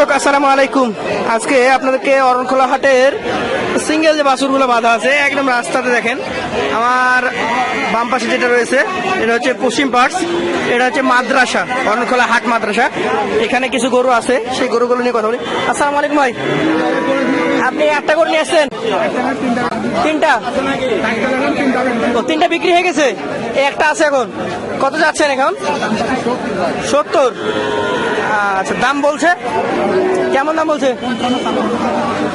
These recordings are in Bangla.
দর্শক, আসসালামু আলাইকুম। আজকে আপনাদেরকে অরণখোলা হাটের সিঙ্গেল যে বাছুরগুলো বাঁধা আছে, একদম রাস্তাতে দেখেন, আমার বাম পাশে যেটা রয়েছে, এটা হচ্ছে পশ্চিম পার্টস, এটা হচ্ছে মাদ্রাসা, অরণখোলা হাট মাদ্রাসা। এখানে কিছু গরু আছে, সেই গরুগুলো নিয়ে কথা বলি। আসসালামু আলাইকুম ভাই। আপনি একটা করে নিয়ে আসছেন? তিনটা? ও, তিনটা বিক্রি হয়ে গেছে? একটা আছে এখন। কত যাচ্ছেন এখন? সত্তর। আচ্ছা দাম বলছে? কেমন দাম বলছে?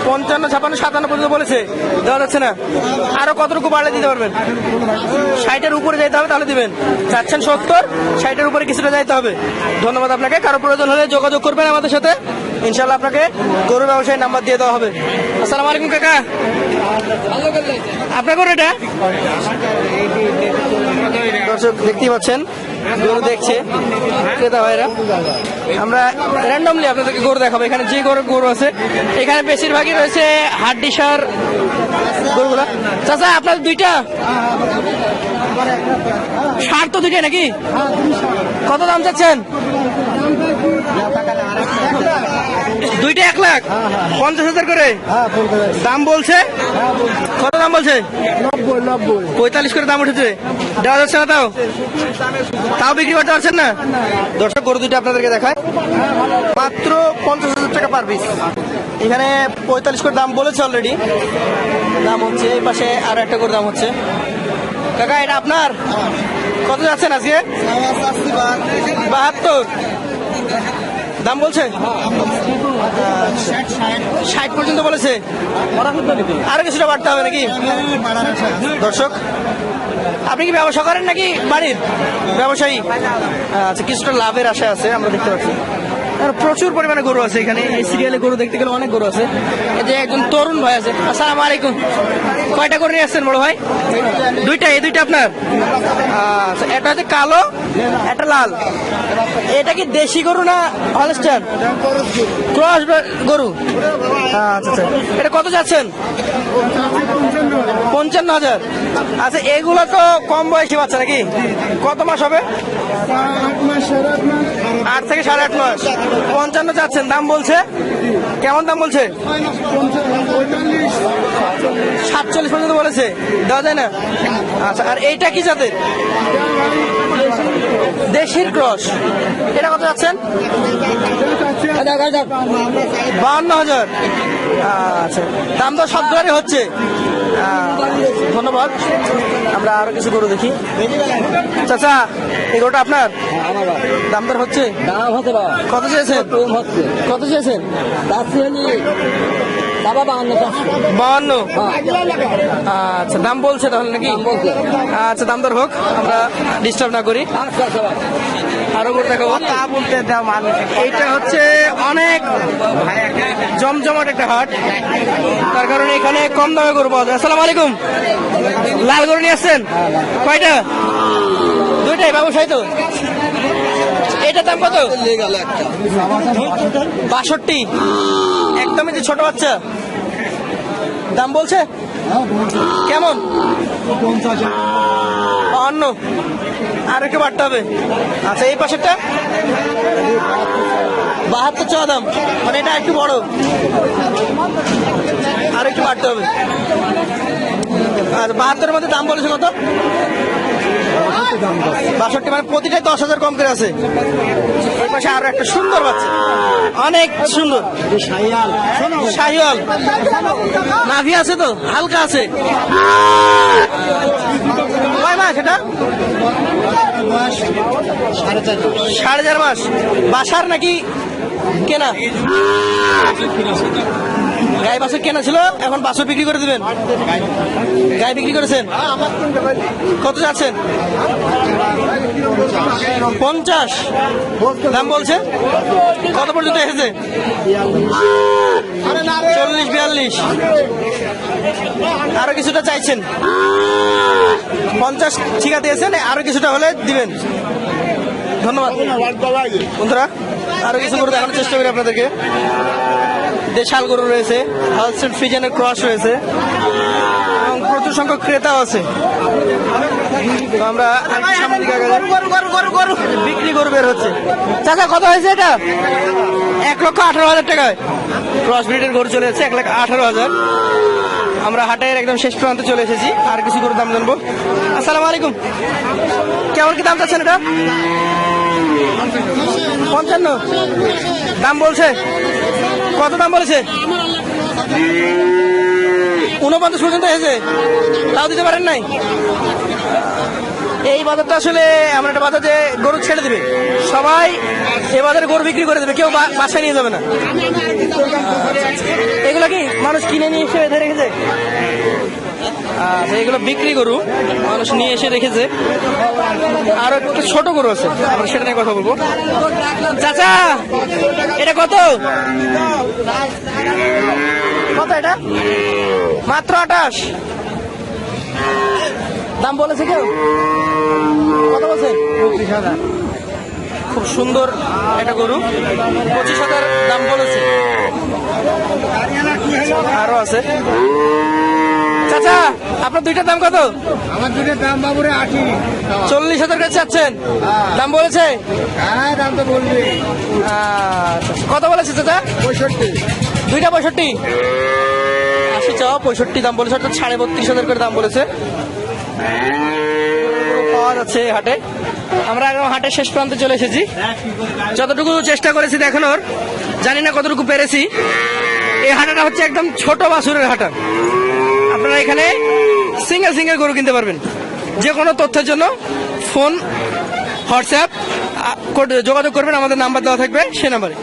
পঞ্চান্ন, ছাপান্ন, সাতান্ন পর্যন্ত বলেছে। দেওয়া যাচ্ছে না। আরও কতটুকু বাড়লে দিতে পারবেন? ষাটের উপরে যাইতে হবে, তাহলে দিবেন। চাচ্ছেন সত্তর, ষাটের উপরে কিছুটা যাইতে হবে। ধন্যবাদ আপনাকে। কারও প্রয়োজন হলে যোগাযোগ করবেন আমাদের সাথে। ইনশাল্লাহ আপনাকে গরু ব্যবসায়ী নাম্বার দিয়ে দেওয়া হবে। আসসালামু আলাইকুম, কাকা। আপনার গরু এটা? দর্শক, দেখতেই পাচ্ছেন। গরু দেখছে, ক্রেতা ভাইরা। আমরা র্যান্ডমলি আপনাদেরকে গরু দেখাবো। এখানে যে গরু গরু আছে, এখানে বেশিরভাগই রয়েছে হাড্ডিসার গরুগুলা। চাচা, আপনার দুইটা? সার তো দুইটা নাকি? কত দাম চাচ্ছেন? দুইটা এক লাখ? পঞ্চাশ হাজার করে? দাম বলছে? কত দাম বলছে? পঁয়তাল্লিশ করে দাম উঠেছে। দেওয়া যাচ্ছে না তাও? তাও বিক্রি করতে পারছেন না? দর্শক গরু দুইটা আপনাদেরকে দেখায়। মাত্র পঞ্চাশ হাজার টাকা পার পিস এখানে পঁয়তাল্লিশ করে দাম বলেছে অলরেডি দাম হচ্ছে এই পাশে আরও একটা করে দাম হচ্ছে। কাকা এটা আপনার? কত যাচ্ছেন আজকে? বাহাত্তর? দাম বলছে? ষাট পর্যন্ত বলেছে। আরও কিছুটা বাড়তে হবে নাকি? দর্শক, আপনি কি ব্যবসা করেন নাকি বাড়ির? ব্যবসায়ী। আচ্ছা কিছুটা লাভের আশা আছে, আমরা দেখতে পাচ্ছি। প্রচুর পরিমাণে গরু আছে এখানে। এই সিরিয়ালে গরু দেখতে গেলে অনেক গরু আছে। এই যে একজন তরুণ ভাই আছে। আসসালামু আলাইকুম। কয়টা গরু নিয়ে আসছেন বড় ভাই? দুইটা, এই দুইটা আপনার? আচ্ছা এটা হচ্ছে কালো, একটা লাল। এটা কি দেশি গরু না হলস্টার? ক্রস গরু? আচ্ছা আচ্ছা। এটা কত যাচ্ছেন? পঞ্চান্ন হাজার। আচ্ছা এগুলো তো কম বয়সী বাচ্চা নাকি? কত মাস হবে? থেকে সাড়ে আট মাস পঞ্চান্ন চাচ্ছেন, দাম বলছে? কেমন দাম বলছে? সাতচল্লিশ পর্যন্ত বলেছে। দেওয়া যায় না? আচ্ছা আর এইটা কি জাতের? দেশির ক্রস। এটা কত যাচ্ছেন? বাহান্ন হাজার। আচ্ছা দাম তো সব ঘরে হচ্ছে। ধন্যবাদ। আমরা আরও কিছু গরু দেখি। চাচা এই গরুটা আপনার? দাম দর হচ্ছে? দাম হতে কত চেয়েছেন? কত চেয়েছেন? বাবা বাহান্ন বাহান্ন? আচ্ছা দাম বলছে তাহলে নাকি? আচ্ছা দাম দর হোক আমরা ডিস্টার্ব না করি। আরও দেখাবো তা বলতে দাও মানুষ। এইটা হচ্ছে অনেক জমজমাট একটা হাট। তার কারণে এখানে কম দামে গরু পাওয়া যায়। আসসালামু আলাইকুম। লাল গরু নিয়ে আসছেন? কয়টা? দুইটাই ব্যবসায়ী তো। এটা দাম কত? বাষট্টি। একদমই যে ছোট বাচ্চা। দাম বলছে? কেমন? অন্য। আর একটু বাড়তে হবে। আচ্ছা এই পাশেরটা? বাহাত্তর চাওয়া দাম। মানে এটা একটু বড়। আর একটু বাড়তে হবে। আর বাহাত্তরের মধ্যে দাম বলেছে কত? বাষট্টি মানে প্রতিটাই দশ হাজার কম করে আছে। আরও একটা সুন্দর বাচ্চা। অনেক সুন্দর। শাহিওয়াল। নাভি আছে তো? হালকা আছে। কয় মাস এটা? সাড়ে চার মাস। বাসার নাকি কেনা? গাই বাছুর কেনা ছিল, এখন বাছুর বিক্রি করে দিবেন। গাই বিক্রি করেছেন? কত যাচ্ছেন? পঞ্চাশ। দাম বলছে? কত পর্যন্ত এসেছে? চল্লিশ, বিয়াল্লিশ। আরও কিছুটা চাইছেন? পঞ্চাশ ঠিকা দিয়েছেন, আরও কিছুটা হলে দিবেন। ধন্যবাদ। বন্ধুরা আরও কিছু করে দেখানোর চেষ্টা করি আপনাদেরকে। দেশাল গরু রয়েছে হলস্টেড ফিজেনের ক্রস রয়েছে এবং প্রচুর সংখ্যক ক্রেতাও আছে। আমরা বিক্রি গরু বের হচ্ছে। চাচা কত হয়েছে এটা? এক লক্ষ আঠারো হাজার টাকায়। ক্রস ব্রিডের গরু চলে যাচ্ছে এক লাখ আঠারো হাজার। আমরা হাটের একদম শেষ প্রান্তে চলে এসেছি। আর কিছু গরুর দাম জানব। আসসালামু আলাইকুম। কেমন কি দাম চাচ্ছেন এটা? পঞ্চান্ন। দাম বলছে। কত দাম বলেছে? উনপঞ্চাশ পর্যন্ত হয়েছে তাও দিতে পারেন নাই? এই বাজারটা আসলে এমন একটা বাজার যে গরু ছেড়ে দিবে। সবাই এ বাজারে গরু বিক্রি করে দেবে। কেউ বাসায় নিয়ে যাবে না। এগুলো কি মানুষ কিনে নিয়ে এসে রেখেছে? এগুলো বিক্রি গরু। মানুষ নিয়ে এসে রেখেছে। আর একটা ছোট গরু আছে আমরা সেটা নিয়ে কথা বলব। চাচা এটা কত? কত এটা? মাত্র আঠাশ। দাম বলেছে কেউ? কত বলছে? পঁচিশ হাজার। খুব সুন্দর একটা গরু। পঁচিশ হাজার দাম বলেছে। আরও আছে। চাচা আপনার দুইটার দাম কত? আমার দুটোর দাম বাবুরে আশি। চল্লিশ হাজার কাছে চাচ্ছেন। দাম বলেছে? হ্যাঁ দাম তো বলবি। আচ্ছা, কত বলেছে চাচা? পঁয়ষট্টি। দুইটা পঁয়ষট্টি? আশি চাওয়া পঁয়ষট্টি দাম বলেছে অর্থাৎ সাড়ে বত্রিশ হাজার করে দাম বলেছে। পাওয়া যাচ্ছে হাটে। আমরা একদম হাটের শেষ প্রান্তে চলে এসেছি। যতটুকু চেষ্টা করেছি দেখানোর জানি না কতটুকু পেরেছি। এই হাটাটা হচ্ছে একদম ছোট বাসুরের হাটা। আপনারা এখানে সিঙ্গেল সিঙ্গেল গরু কিনতে পারবেন। যে কোনো তথ্যের জন্য ফোন হোয়াটসঅ্যাপ যোগাযোগ করবেন, আমাদের নাম্বার দেওয়া থাকবে সে নাম্বারে